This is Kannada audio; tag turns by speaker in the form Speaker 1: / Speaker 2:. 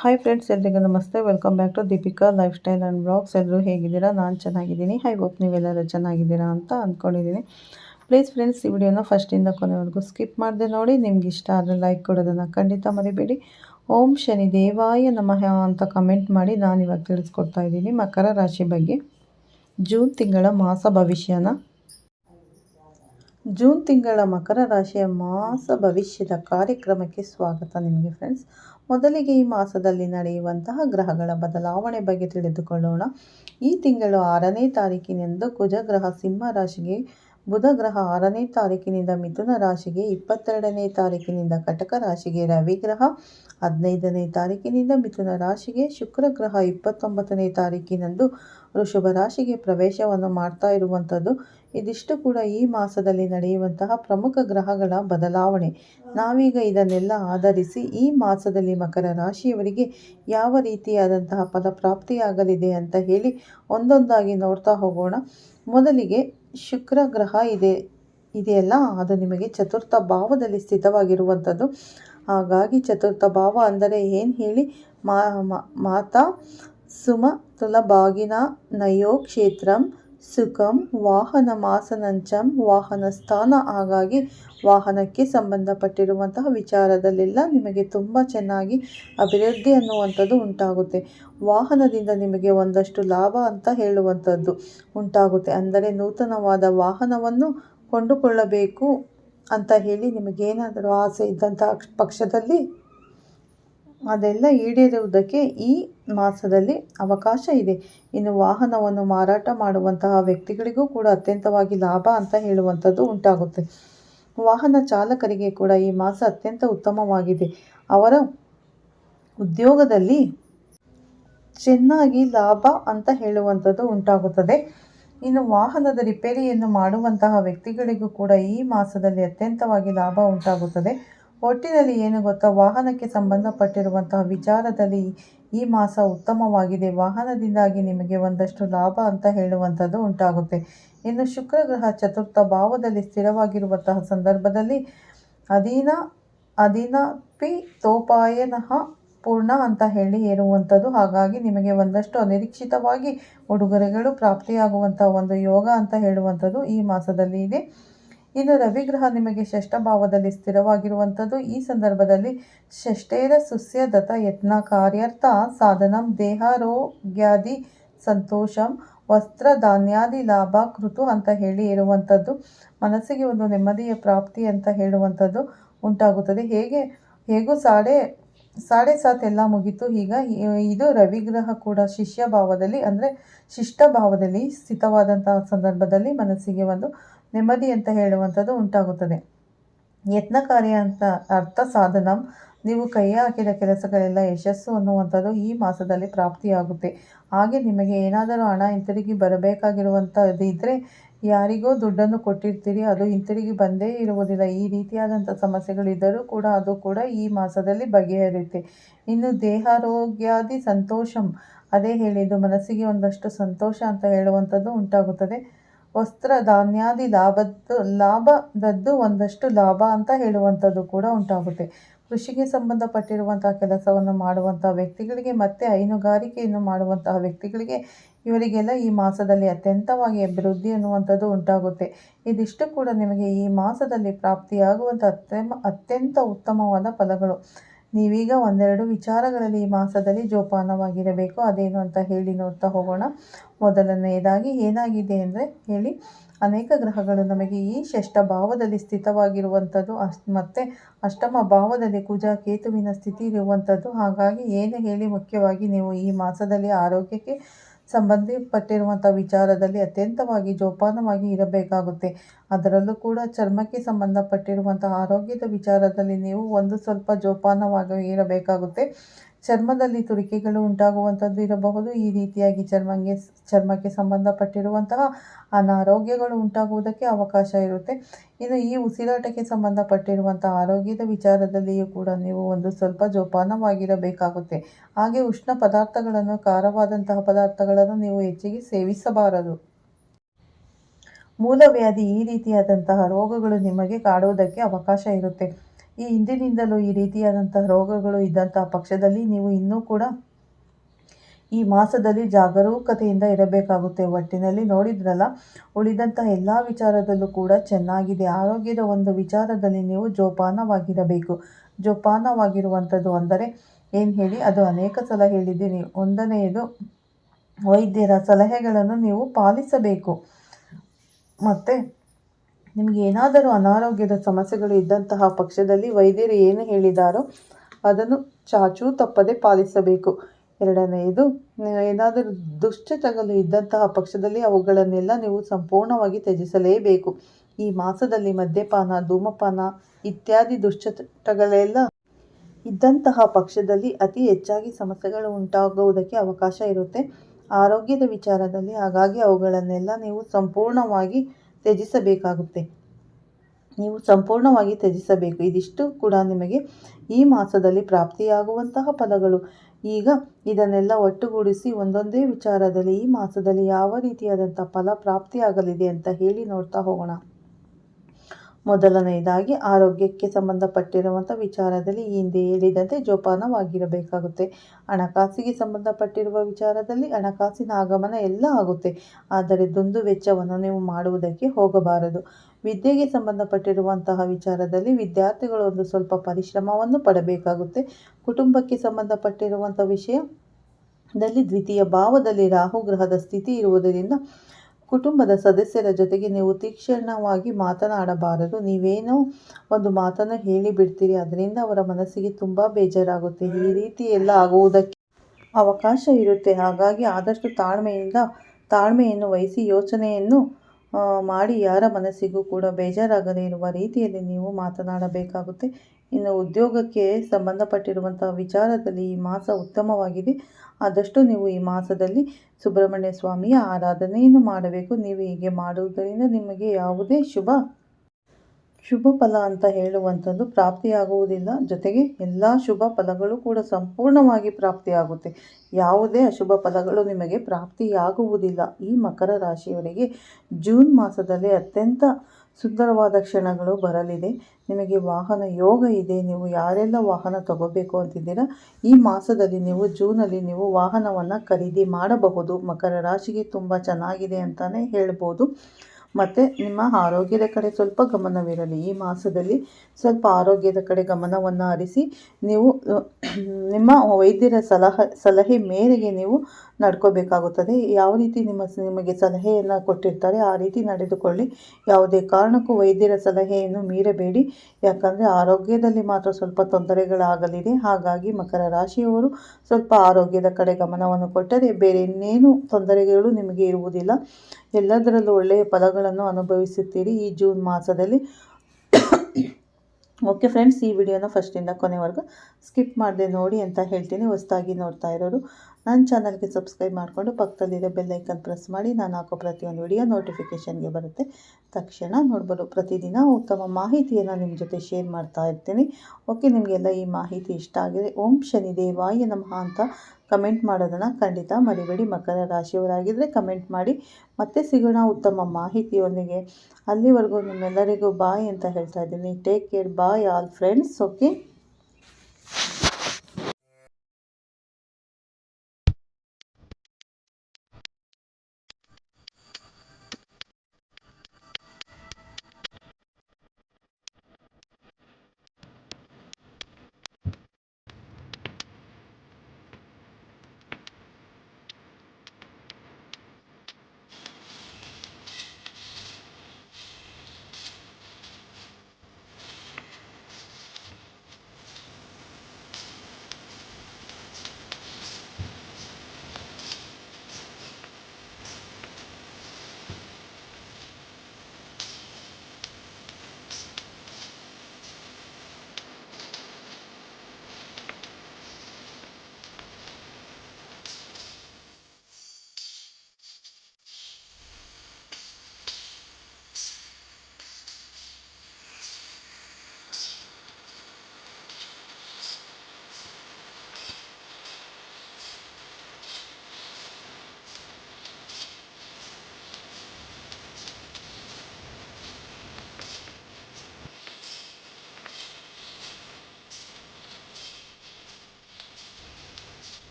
Speaker 1: ಹಾಯ್ ಫ್ರೆಂಡ್ಸ್ ಎಲ್ರಿಗೂ ನಮಸ್ತೆ. Welcome back to Deepika lifestyle and blogs ಎಲ್ಲರೂ ಹೇಗಿದ್ದೀರಾ? ನಾನು ಚೆನ್ನಾಗಿದ್ದೀನಿ. ಹೈ ಹೋಪ್ ನೀವೆಲ್ಲರೂ ಚೆನ್ನಾಗಿದ್ದೀರಾ ಅಂತ ಅಂದ್ಕೊಂಡಿದ್ದೀನಿ. ಪ್ಲೀಸ್ ಫ್ರೆಂಡ್ಸ್ ಈ ವಿಡಿಯೋನ ಫಸ್ಟಿಂದ ಕೊನೆವರೆಗೂ ಸ್ಕಿಪ್ ಮಾಡಿದೆ ನೋಡಿ. ನಿಮ್ಗೆ ಇಷ್ಟ ಆದರೆ ಲೈಕ್ ಕೊಡೋದನ್ನು ಖಂಡಿತ ಮರಿಬೇಡಿ. ಓಂ ಶನಿ ದೇವಾಯ ನಮಃ ಅಂತ ಕಮೆಂಟ್ ಮಾಡಿ ನಾನು ಇವಾಗ ತಿಳಿಸ್ಕೊಡ್ತಾ ಇದ್ದೀನಿ. ಮಕರ ರಾಶಿ ಬಗ್ಗೆ. ಜೂನ್ ತಿಂಗಳ ಮಾಸ ಭವಿಷ್ಯನ. ಜೂನ್ ತಿಂಗಳ ಮಕರ ರಾಶಿಯ ಮಾಸ ಭವಿಷ್ಯದ ಕಾರ್ಯಕ್ರಮಕ್ಕೆ ಸ್ವಾಗತ ನಿಮಗೆ ಫ್ರೆಂಡ್ಸ್ ಮೊದಲಿಗೆ ಈ ಮಾಸದಲ್ಲಿ ನಡೆಯುವಂತಹ ಗ್ರಹಗಳ ಬದಲಾವಣೆ ಬಗ್ಗೆ ತಿಳಿದುಕೊಳ್ಳೋಣ. ಈ ತಿಂಗಳು ಆರನೇ ತಾರೀಕಿನಿಂದ ಕುಜಗ್ರಹ ಸಿಂಹ ರಾಶಿಗೆ ಬುಧ ಗ್ರಹ ಆರನೇ ತಾರೀಕಿನಿಂದ ಮಿಥುನ ರಾಶಿಗೆ ಇಪ್ಪತ್ತೆರಡನೇ ತಾರೀಕಿನಿಂದ ಕಟಕ ರಾಶಿಗೆ ರವಿ ಗ್ರಹ, ಹದಿನೈದನೇ ತಾರೀಕಿನಿಂದ ಮಿಥುನ ರಾಶಿಗೆ ಶುಕ್ರ ಗ್ರಹ, ಇಪ್ಪತ್ತೊಂಬತ್ತನೇ ತಾರೀಕಿನಂದು ಋಷಭ ರಾಶಿಗೆ ಪ್ರವೇಶವನ್ನು ಮಾಡ್ತಾ ಇರುವಂಥದ್ದು. ಇದಿಷ್ಟು ಕೂಡ ಈ ಮಾಸದಲ್ಲಿ ನಡೆಯುವಂತಹ ಪ್ರಮುಖ ಗ್ರಹಗಳ ಬದಲಾವಣೆ. ನಾವೀಗ ಇದನ್ನೆಲ್ಲ ಆಧರಿಸಿ ಈ ಮಾಸದಲ್ಲಿ ಮಕರ ರಾಶಿಯವರಿಗೆ ಯಾವ ರೀತಿಯಾದಂತಹ ಫಲಪ್ರಾಪ್ತಿಯಾಗಲಿದೆ ಅಂತ ಹೇಳಿ ಒಂದೊಂದಾಗಿ ನೋಡ್ತಾ ಹೋಗೋಣ. ಮೊದಲಿಗೆ ಶುಕ್ರ ಗ್ರಹ ಇದೆ. ಇದೆಯಲ್ಲ? ಅದು ನಿಮಗೆ ಚತುರ್ಥ ಭಾವದಲ್ಲಿ ಸ್ಥಿತವಾಗಿರುವಂಥದ್ದು. ಹಾಗಾಗಿ ಚತುರ್ಥ ಭಾವ ಅಂದರೆ ಏನು ಹೇಳಿ? ಮಾತಾ ಸುಮ ತುಲಭಾಗಿನ ನಯೋ ಕ್ಷೇತ್ರಂ ಸುಖಂ ವಾಹನ ಮಾಸನಂಚಂ ವಾಹನ ಸ್ಥಾನ ಹಾಗಾಗಿ ವಾಹನಕ್ಕೆ ಸಂಬಂಧಪಟ್ಟಿರುವಂತಹ ವಿಚಾರದಲ್ಲೆಲ್ಲ ನಿಮಗೆ ತುಂಬ ಚೆನ್ನಾಗಿ ಅಭಿವೃದ್ಧಿ ಅನ್ನುವಂಥದ್ದು ಉಂಟಾಗುತ್ತೆ. ವಾಹನದಿಂದ ನಿಮಗೆ ಒಂದಷ್ಟು ಲಾಭ ಅಂತ ಹೇಳುವಂಥದ್ದು ಉಂಟಾಗುತ್ತೆ. ಅಂದರೆ ನೂತನವಾದ ವಾಹನವನ್ನು ಕೊಂಡುಕೊಳ್ಳಬೇಕು ಅಂತ ಹೇಳಿ ನಿಮಗೇನಾದರೂ ಆಸೆ ಇದ್ದಂತಹ ಪಕ್ಷದಲ್ಲಿ ಅದೆಲ್ಲ ಈಡೇರುವುದಕ್ಕೆ ಈ ಮಾಸದಲ್ಲಿ ಅವಕಾಶ ಇದೆ. ಇನ್ನು ವಾಹನವನ್ನು ಮಾರಾಟ ಮಾಡುವಂತಹ ವ್ಯಕ್ತಿಗಳಿಗೂ ಕೂಡ ಅತ್ಯಂತವಾಗಿ ಲಾಭ ಅಂತ ಹೇಳುವಂಥದ್ದು ಉಂಟಾಗುತ್ತೆ. ವಾಹನ ಚಾಲಕರಿಗೆ ಕೂಡ ಈ ಮಾಸ ಅತ್ಯಂತ ಉತ್ತಮವಾಗಿದೆ. ಅವರ ಉದ್ಯೋಗದಲ್ಲಿ ಚೆನ್ನಾಗಿ ಲಾಭ ಅಂತ ಹೇಳುವಂಥದ್ದು ಉಂಟಾಗುತ್ತದೆ. ಇನ್ನು ವಾಹನದ ರಿಪೇರಿಯನ್ನು ಮಾಡುವಂತಹ ವ್ಯಕ್ತಿಗಳಿಗೂ ಕೂಡ ಈ ಮಾಸದಲ್ಲಿ ಅತ್ಯಂತವಾಗಿ ಲಾಭ ಉಂಟಾಗುತ್ತದೆ. ಒಟ್ಟಿನಲ್ಲಿ ಏನು ಗೊತ್ತಾ, ವಾಹನಕ್ಕೆ ಸಂಬಂಧಪಟ್ಟಿರುವಂತಹ ವಿಚಾರದಲ್ಲಿ ಈ ಮಾಸ ಉತ್ತಮವಾಗಿದೆ. ವಾಹನದಿಂದಾಗಿ ನಿಮಗೆ ಒಂದಷ್ಟು ಲಾಭ ಅಂತ ಹೇಳುವಂಥದ್ದು ಉಂಟಾಗುತ್ತೆ. ಇನ್ನು ಶುಕ್ರ ಗ್ರಹ ಚತುರ್ಥ ಭಾವದಲ್ಲಿ ಸ್ಥಿರವಾಗಿರುವಂತಹ ಸಂದರ್ಭದಲ್ಲಿ ಅಧೀನ ಅಧೀನ ಪಿ ತೋಪಾಯನಃ ಪೂರ್ಣ ಅಂತ ಹೇಳಿ ಇರುವಂಥದ್ದು ಹಾಗಾಗಿ ನಿಮಗೆ ಒಂದಷ್ಟು ಅನಿರೀಕ್ಷಿತವಾಗಿ ಉಡುಗೊರೆಗಳು ಪ್ರಾಪ್ತಿಯಾಗುವಂಥ ಒಂದು ಯೋಗ ಅಂತ ಹೇಳುವಂಥದ್ದು ಈ ಮಾಸದಲ್ಲಿ ಇದೆ. ಇನ್ನು ರವಿಗ್ರಹ ನಿಮಗೆ ಷಷ್ಠ ಭಾವದಲ್ಲಿ ಸ್ಥಿರವಾಗಿರುವಂಥದ್ದು. ಈ ಸಂದರ್ಭದಲ್ಲಿ ಷಷ್ಠೇರ ಸುಸ್ಯದತ ಯತ್ನ ಕಾರ್ಯರ್ಥ ಸಾಧನಂ ದೇಹಾರೋಗ್ಯಾದಿ ಸಂತೋಷಂ ವಸ್ತ್ರ ಧಾನ್ಯಾದಿ ಲಾಭ ಕೃತು ಅಂತ ಹೇಳಿ ಇರುವಂಥದ್ದು. ಮನಸ್ಸಿಗೆ ಒಂದು ನೆಮ್ಮದಿಯ ಪ್ರಾಪ್ತಿ ಅಂತ ಹೇಳುವಂಥದ್ದು ಉಂಟಾಗುತ್ತದೆ. ಹೇಗೆ? ಹೇಗೂ ಸಾಡೆ ಸಾಡೆ ಸಾತ್ ಎಲ್ಲ ಮುಗೀತು. ಈಗ ಇದು ರವಿಗ್ರಹ ಕೂಡ ಶಿಷ್ಯ ಭಾವದಲ್ಲಿ, ಅಂದರೆ ಶಿಷ್ಟ ಭಾವದಲ್ಲಿ ಸ್ಥಿತವಾದಂತಹ ಸಂದರ್ಭದಲ್ಲಿ ಮನಸ್ಸಿಗೆ ಒಂದು ನೆಮ್ಮದಿ ಅಂತ ಹೇಳುವಂಥದ್ದು ಉಂಟಾಗುತ್ತದೆ. ಯತ್ನಕಾರಿ ಅಂತ ಅರ್ಥ ಸಾಧನ. ನೀವು ಕೈ ಹಾಕಿದ ಕೆಲಸಗಳೆಲ್ಲ ಯಶಸ್ಸು ಅನ್ನುವಂಥದ್ದು ಈ ಮಾಸದಲ್ಲಿ ಪ್ರಾಪ್ತಿಯಾಗುತ್ತೆ. ಹಾಗೆ ನಿಮಗೆ ಏನಾದರೂ ಹಣ ಹಿಂತಿರುಗಿ ಬರಬೇಕಾಗಿರುವಂಥದ್ದು ಇದ್ದರೆ ಯಾರಿಗೋ ದುಡ್ಡನ್ನು ಕೊಟ್ಟಿರ್ತೀರಿ, ಅದು ಹಿಂತಿರುಗಿ ಬಂದೇ ಇರುವುದಿಲ್ಲ. ಈ ರೀತಿಯಾದಂಥ ಸಮಸ್ಯೆಗಳಿದ್ದರೂ ಕೂಡ ಅದು ಕೂಡ ಈ ಮಾಸದಲ್ಲಿ ಬಗೆಹರಿಯುತ್ತೆ. ಇನ್ನು ದೇಹಾರೋಗ್ಯಾದಿ ಸಂತೋಷಂ. ಅದೇ ಹೇಳಿದ್ದು ಮನಸ್ಸಿಗೆ ಒಂದಷ್ಟು ಸಂತೋಷ ಅಂತ ಹೇಳುವಂಥದ್ದು ಉಂಟಾಗುತ್ತದೆ. ವಸ್ತ್ರ ಧಾನ್ಯಾದಿ ಲಾಭದ್ದು ಲಾಭದದ್ದು ಒಂದಷ್ಟು ಲಾಭ ಅಂತ ಹೇಳುವಂಥದ್ದು ಕೂಡ ಉಂಟಾಗುತ್ತೆ. ಕೃಷಿಗೆ ಸಂಬಂಧಪಟ್ಟಿರುವಂತಹ ಕೆಲಸವನ್ನು ಮಾಡುವಂತಹ ವ್ಯಕ್ತಿಗಳಿಗೆ ಮತ್ತು ಹೈನುಗಾರಿಕೆಯನ್ನು ಮಾಡುವಂತಹ ವ್ಯಕ್ತಿಗಳಿಗೆ ಇವರಿಗೆಲ್ಲ ಈ ಮಾಸದಲ್ಲಿ ಅತ್ಯಂತವಾಗಿ ಅಭಿವೃದ್ಧಿ ಅನ್ನುವಂಥದ್ದು ಉಂಟಾಗುತ್ತೆ. ಇದಿಷ್ಟು ಕೂಡ ನಿಮಗೆ ಈ ಮಾಸದಲ್ಲಿ ಪ್ರಾಪ್ತಿಯಾಗುವಂಥ ಅತ್ಯಮ, ಅತ್ಯಂತ ಉತ್ತಮವಾದ ಫಲಗಳು. ನೀವೀಗ ಒಂದೆರಡು ವಿಚಾರಗಳಲ್ಲಿ ಈ ಮಾಸದಲ್ಲಿ ಜೋಪಾನವಾಗಿರಬೇಕು. ಅದೇನು ಅಂತ ಹೇಳಿ ನೋಡ್ತಾ ಹೋಗೋಣ. ಮೊದಲನೆಯದಾಗಿ ಏನಾಗಿದೆ ಅಂದರೆ ಹೇಳಿ, ಅನೇಕ ಗ್ರಹಗಳು ನಮಗೆ ಈ ಷಷ್ಠ ಭಾವದಲ್ಲಿ ಸ್ಥಿತವಾಗಿರುವಂಥದ್ದು, ಅಷ್ ಮತ್ತು ಅಷ್ಟಮ ಭಾವದಲ್ಲಿ ಕುಜ ಕೇತುವಿನ ಸ್ಥಿತಿ ಇರುವಂಥದ್ದು ಹಾಗಾಗಿ ಏನು ಹೇಳಿ ಮುಖ್ಯವಾಗಿ ನೀವು ಈ ಮಾಸದಲ್ಲಿ ಆರೋಗ್ಯಕ್ಕೆ ಸಂಬಂಧಪಟ್ಟಿರುವಂಥ ವಿಚಾರದಲ್ಲಿ ಅತ್ಯಂತವಾಗಿ ಜೋಪಾನವಾಗಿ ಇರಬೇಕಾಗುತ್ತೆ. ಅದರಲ್ಲೂ ಕೂಡ ಚರ್ಮಕ್ಕೆ ಸಂಬಂಧಪಟ್ಟಿರುವಂಥ ಆರೋಗ್ಯದ ವಿಚಾರದಲ್ಲಿ ನೀವು ಒಂದು ಸ್ವಲ್ಪ ಜೋಪಾನವಾಗಿ ಇರಬೇಕಾಗುತ್ತೆ. ಚರ್ಮದಲ್ಲಿ ತುರಿಕೆಗಳು ಉಂಟಾಗುವಂಥದ್ದು ಇರಬಹುದು. ಈ ರೀತಿಯಾಗಿ ಚರ್ಮಕ್ಕೆ ಚರ್ಮಕ್ಕೆ ಸಂಬಂಧಪಟ್ಟಿರುವಂತಹ ಅನಾರೋಗ್ಯಗಳು ಉಂಟಾಗುವುದಕ್ಕೆ ಅವಕಾಶ ಇರುತ್ತೆ. ಇನ್ನು ಈ ಉಸಿರಾಟಕ್ಕೆ ಸಂಬಂಧಪಟ್ಟಿರುವಂಥ ಆರೋಗ್ಯದ ವಿಚಾರದಲ್ಲಿಯೂ ಕೂಡ ನೀವು ಒಂದು ಸ್ವಲ್ಪ ಜೋಪಾನವಾಗಿರಬೇಕಾಗುತ್ತೆ. ಹಾಗೆ ಉಷ್ಣ ಪದಾರ್ಥಗಳನ್ನು, ಖಾರವಾದಂತಹ ಪದಾರ್ಥಗಳನ್ನು ನೀವು ಹೆಚ್ಚಿಗೆ ಸೇವಿಸಬಾರದು. ಮೂಲವ್ಯಾಧಿ ಈ ರೀತಿಯಾದಂತಹ ರೋಗಗಳು ನಿಮಗೆ ಕಾಡುವುದಕ್ಕೆ ಅವಕಾಶ ಇರುತ್ತೆ. ಈ ಹಿಂದಿನಿಂದಲೂ ಈ ರೀತಿಯಾದಂತಹ ರೋಗಗಳು ಇದ್ದಂತಹ ಪಕ್ಷದಲ್ಲಿ ನೀವು ಇನ್ನೂ ಕೂಡ ಈ ಮಾಸದಲ್ಲಿ ಜಾಗರೂಕತೆಯಿಂದ ಇರಬೇಕಾಗುತ್ತೆ. ಒಟ್ಟಿನಲ್ಲಿ ನೋಡಿದ್ರಲ್ಲ ಉಳಿದಂಥ ಎಲ್ಲ ವಿಚಾರದಲ್ಲೂ ಕೂಡ ಚೆನ್ನಾಗಿದೆ. ಆರೋಗ್ಯದ ಒಂದು ವಿಚಾರದಲ್ಲಿ ನೀವು ಜೋಪಾನವಾಗಿರಬೇಕು. ಜೋಪಾನವಾಗಿರುವಂಥದ್ದು ಅಂದರೆ ಏನು ಹೇಳಿ, ಅದು ಅನೇಕ ಸಲ ಹೇಳಿದ್ದೀನಿ. ಒಂದನೆಯದು, ವೈದ್ಯರ ಸಲಹೆಗಳನ್ನು ನೀವು ಪಾಲಿಸಬೇಕು. ಮತ್ತು ನಿಮಗೆ ಏನಾದರೂ ಅನಾರೋಗ್ಯದ ಸಮಸ್ಯೆಗಳು ಇದ್ದಂತಹ ಪಕ್ಷದಲ್ಲಿ ವೈದ್ಯರು ಏನು ಹೇಳಿದಾರೋ ಅದನ್ನು ಚಾಚೂ ತಪ್ಪದೆ ಪಾಲಿಸಬೇಕು. ಎರಡನೆಯದು, ಏನಾದರೂ ದುಶ್ಚಟಗಳು ಇದ್ದಂತಹ ಪಕ್ಷದಲ್ಲಿ ಅವುಗಳನ್ನೆಲ್ಲ ನೀವು ಸಂಪೂರ್ಣವಾಗಿ ತ್ಯಜಿಸಲೇಬೇಕು. ಈ ಮಾಸದಲ್ಲಿ ಮದ್ಯಪಾನ, ಧೂಮಪಾನ ಇತ್ಯಾದಿ ದುಶ್ಚಟಗಳೆಲ್ಲ ಇದ್ದಂತಹ ಪಕ್ಷದಲ್ಲಿ ಅತಿ ಹೆಚ್ಚಾಗಿ ಸಮಸ್ಯೆಗಳು ಉಂಟಾಗುವುದಕ್ಕೆ ಅವಕಾಶ ಇರುತ್ತೆ. ಆರೋಗ್ಯದ ವಿಚಾರದಲ್ಲಿ ಹಾಗಾಗಿ ಅವುಗಳನ್ನೆಲ್ಲ ನೀವು ಸಂಪೂರ್ಣವಾಗಿ ತ್ಯಜಿಸಬೇಕಾಗುತ್ತೆ. ನೀವು ಸಂಪೂರ್ಣವಾಗಿ ತ್ಯಜಿಸಬೇಕು. ಇದಿಷ್ಟು ಕೂಡ ನಿಮಗೆ ಈ ಮಾಸದಲ್ಲಿ ಪ್ರಾಪ್ತಿಯಾಗುವಂತಹ ಫಲಗಳು. ಈಗ ಇದನ್ನೆಲ್ಲ ಒಟ್ಟುಗೂಡಿಸಿ ಒಂದೊಂದೇ ವಿಚಾರದಲ್ಲಿ ಈ ಮಾಸದಲ್ಲಿ ಯಾವ ರೀತಿಯಾದಂಥ ಫಲ ಪ್ರಾಪ್ತಿಯಾಗಲಿದೆ ಅಂತ ಹೇಳಿ ನೋಡ್ತಾ ಹೋಗೋಣ. ಮೊದಲನೆಯದಾಗಿ ಆರೋಗ್ಯಕ್ಕೆ ಸಂಬಂಧಪಟ್ಟಿರುವಂಥ ವಿಚಾರದಲ್ಲಿ ಈ ಹಿಂದೆ ಹೇಳಿದಂತೆ ಜೋಪಾನವಾಗಿರಬೇಕಾಗುತ್ತೆ. ಹಣಕಾಸಿಗೆ ಸಂಬಂಧಪಟ್ಟಿರುವ ವಿಚಾರದಲ್ಲಿ ಹಣಕಾಸಿನ ಆಗಮನ ಎಲ್ಲ ಆಗುತ್ತೆ. ಆದರೆ ದುಂದು ವೆಚ್ಚವನ್ನು ನೀವು ಮಾಡುವುದಕ್ಕೆ ಹೋಗಬಾರದು. ವಿದ್ಯೆಗೆ ಸಂಬಂಧಪಟ್ಟಿರುವಂತಹ ವಿಚಾರದಲ್ಲಿ ವಿದ್ಯಾರ್ಥಿಗಳು ಒಂದು ಸ್ವಲ್ಪ ಪರಿಶ್ರಮವನ್ನು ಪಡಬೇಕಾಗುತ್ತೆ. ಕುಟುಂಬಕ್ಕೆ ಸಂಬಂಧಪಟ್ಟಿರುವಂಥ ವಿಷಯದಲ್ಲಿ ದ್ವಿತೀಯ ಭಾವದಲ್ಲಿ ರಾಹು ಗ್ರಹದ ಸ್ಥಿತಿ ಇರುವುದರಿಂದ ಕುಟುಂಬದ ಸದಸ್ಯರ ಜೊತೆಗೆ ನೀವು ತೀಕ್ಷ್ಣವಾಗಿ ಮಾತನಾಡಬಾರದು. ನೀವೇನೋ ಒಂದು ಮಾತನ್ನು ಹೇಳಿಬಿಡ್ತೀರಿ, ಅದರಿಂದ ಅವರ ಮನಸ್ಸಿಗೆ ತುಂಬ ಬೇಜಾರಾಗುತ್ತೆ. ಈ ರೀತಿ ಎಲ್ಲ ಆಗುವುದಕ್ಕೆ ಅವಕಾಶ ಇರುತ್ತೆ. ಹಾಗಾಗಿ ಆದಷ್ಟು ತಾಳ್ಮೆಯಿಂದ ತಾಳ್ಮೆಯನ್ನು ವಹಿಸಿ ಯೋಚನೆಯನ್ನು ಮಾಡಿ ಯಾರ ಮನಸ್ಸಿಗೂ ಕೂಡ ಬೇಜಾರಾಗದೇ ಇರುವ ರೀತಿಯಲ್ಲಿ ನೀವು ಮಾತನಾಡಬೇಕಾಗುತ್ತೆ. ಇನ್ನು ಉದ್ಯೋಗಕ್ಕೆ ಸಂಬಂಧಪಟ್ಟಿರುವಂತಹ ವಿಚಾರದಲ್ಲಿ ಈ ಮಾಸ ಉತ್ತಮವಾಗಿದೆ. ಆದಷ್ಟು ನೀವು ಈ ಮಾಸದಲ್ಲಿ ಸುಬ್ರಹ್ಮಣ್ಯ ಸ್ವಾಮಿಯ ಆರಾಧನೆಯನ್ನು ಮಾಡಬೇಕು. ನೀವು ಹೀಗೆ ಮಾಡುವುದರಿಂದ ನಿಮಗೆ ಯಾವುದೇ ಶುಭ ಶುಭ ಫಲ ಅಂತ ಹೇಳುವಂಥದ್ದು ಪ್ರಾಪ್ತಿಯಾಗುವುದಿಲ್ಲ. ಜೊತೆಗೆ ಎಲ್ಲ ಶುಭ ಫಲಗಳು ಕೂಡ ಸಂಪೂರ್ಣವಾಗಿ ಪ್ರಾಪ್ತಿಯಾಗುತ್ತೆ. ಯಾವುದೇ ಅಶುಭ ಫಲಗಳು ನಿಮಗೆ ಪ್ರಾಪ್ತಿಯಾಗುವುದಿಲ್ಲ. ಈ ಮಕರ ರಾಶಿಯವರಿಗೆ ಜೂನ್ ಮಾಸದಲ್ಲಿ ಅತ್ಯಂತ ಸುಂದರವಾದ ಕ್ಷಣಗಳು ಬರಲಿದೆ. ನಿಮಗೆ ವಾಹನ ಯೋಗ ಇದೆ. ನೀವು ಯಾರೆಲ್ಲ ವಾಹನ ತಗೋಬೇಕು ಅಂತಿದ್ದೀರಾ? ಈ ಮಾಸದಲ್ಲಿ ನೀವು ಜೂನಲ್ಲಿ ನೀವು ವಾಹನವನ್ನು ಖರೀದಿ ಮಾಡಬಹುದು. ಮಕರ ರಾಶಿಗೆ ತುಂಬ ಚೆನ್ನಾಗಿದೆ ಅಂತಲೇ ಹೇಳ್ಬೋದು. ಮತ್ತು ನಿಮ್ಮ ಆರೋಗ್ಯದ ಕಡೆ ಸ್ವಲ್ಪ ಗಮನವಿರಲಿ. ಈ ಮಾಸದಲ್ಲಿ ಸ್ವಲ್ಪ ಆರೋಗ್ಯದ ಕಡೆ ಗಮನವನ್ನು ಹರಿಸಿ ನೀವು, ನಿಮ್ಮ ವೈದ್ಯರ ಸಲಹೆ ಸಲಹೆ ಮೇರೆಗೆ ನೀವು ನಡ್ಕೋಬೇಕಾಗುತ್ತದೆ. ಯಾವ ರೀತಿ ನಿಮ್ಮ ನಿಮಗೆ ಸಲಹೆಯನ್ನು ಕೊಟ್ಟಿರ್ತಾರೆ, ಆ ರೀತಿ ನಡೆದುಕೊಳ್ಳಿ. ಯಾವುದೇ ಕಾರಣಕ್ಕೂ ವೈದ್ಯರ ಸಲಹೆಯನ್ನು ಮೀರಬೇಡಿ. ಯಾಕಂದರೆ ಆರೋಗ್ಯದಲ್ಲಿ ಮಾತ್ರ ಸ್ವಲ್ಪ ತೊಂದರೆಗಳಾಗಲಿದೆ. ಹಾಗಾಗಿ ಮಕರ ರಾಶಿಯವರು ಸ್ವಲ್ಪ ಆರೋಗ್ಯದ ಕಡೆ ಗಮನವನ್ನು ಕೊಟ್ಟರೆ ಬೇರೆ ಇನ್ನೇನು ತೊಂದರೆಗಳು ನಿಮಗೆ ಇರುವುದಿಲ್ಲ. ಎಲ್ಲದರಲ್ಲೂ ಒಳ್ಳೆಯ ಫಲಗಳನ್ನು ಅನುಭವಿಸುತ್ತೀರಿ ಈ ಜೂನ್ ಮಾಸದಲ್ಲಿ. ಓಕೆ ಫ್ರೆಂಡ್ಸ್ ಈ ವಿಡಿಯೋನ ಫಸ್ಟಿಂದ ಕೊನೆವರೆಗೂ ಸ್ಕಿಪ್ ಮಾಡದೆ ನೋಡಿ ಅಂತ ಹೇಳ್ತೀನಿ. ಹೊಸದಾಗಿ ನೋಡ್ತಾ ಇರೋರು ನನ್ನ ಚಾನಲ್ಗೆ ಸಬ್ಸ್ಕ್ರೈಬ್ ಮಾಡಿಕೊಂಡು ಪಕ್ಕದಲ್ಲಿರೋ ಬೆಲ್ಲೈಕನ್ ಪ್ರೆಸ್ ಮಾಡಿ, ನಾನು ಹಾಕೋ ಪ್ರತಿಯೊಂದು ವಿಡಿಯೋ ನೋಟಿಫಿಕೇಷನ್ಗೆ ಬರುತ್ತೆ. ತಕ್ಷಣ ನೋಡ್ಬೋದು, ಪ್ರತಿದಿನ ಉತ್ತಮ ಮಾಹಿತಿಯನ್ನು ನಿಮ್ಮ ಜೊತೆ ಶೇರ್ ಮಾಡ್ತಾ ಇರ್ತೀನಿ. ಓಕೆ, ನಿಮಗೆಲ್ಲ ಈ ಮಾಹಿತಿ ಇಷ್ಟ ಆಗಿದೆ ಓಂ ಶನಿ ದೇವಾಯ ನಮಃ ಅಂತ ಕಮೆಂಟ್ ಮಾಡೋದನ್ನು ಖಂಡಿತ ಮರಿಬೇಡಿ. ಮಕರ ರಾಶಿಯವರಾಗಿದ್ದರೆ ಕಮೆಂಟ್ ಮಾಡಿ. ಮತ್ತೆ ಸಿಗೋಣ ಉತ್ತಮ ಮಾಹಿತಿಯೊಂದಿಗೆ. ಅಲ್ಲಿವರೆಗೂ ನಿಮ್ಮೆಲ್ಲರಿಗೂ ಬಾಯ್ ಅಂತ ಹೇಳ್ತಾ ಇದ್ದೀನಿ. Take care bye all friends okay